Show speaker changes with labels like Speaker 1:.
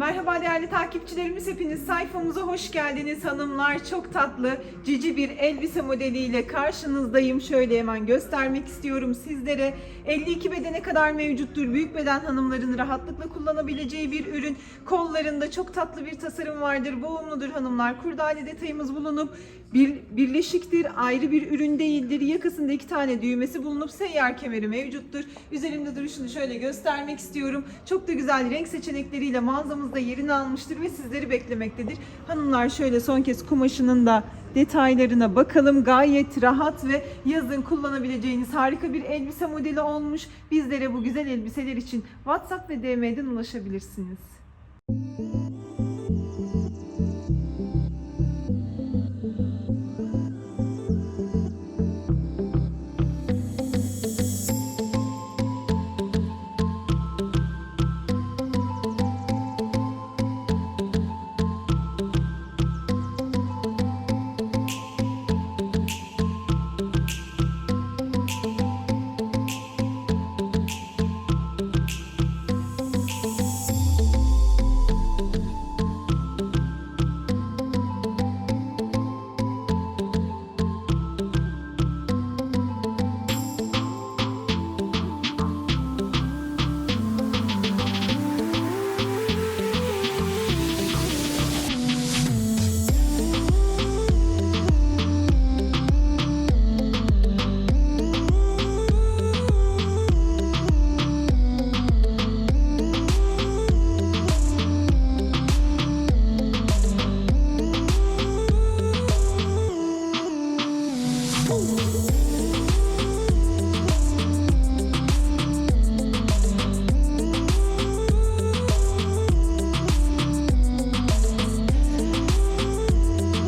Speaker 1: Merhaba değerli takipçilerimiz hepiniz sayfamıza hoş geldiniz hanımlar. Çok tatlı cici bir elbise modeliyle karşınızdayım. Şöyle hemen göstermek istiyorum sizlere. 52 bedene kadar mevcuttur. Büyük beden hanımların rahatlıkla kullanabileceği bir ürün. Kollarında çok tatlı bir tasarım vardır. Boğumludur hanımlar. Kurdale detayımız bulunup bir, birleşiktir. Ayrı bir ürün değildir. Yakasında iki tane düğmesi bulunup seyyar kemeri mevcuttur. Üzerinde duruşunu şöyle göstermek istiyorum. Çok da güzel renk seçenekleriyle mağazamızda yerini almıştır ve sizleri beklemektedir. Hanımlar şöyle son kez kumaşının da detaylarına bakalım. Gayet rahat ve yazın kullanabileceğiniz harika bir elbise modeli olmuş. Bizlere bu güzel elbiseler için WhatsApp ve DM'den ulaşabilirsiniz.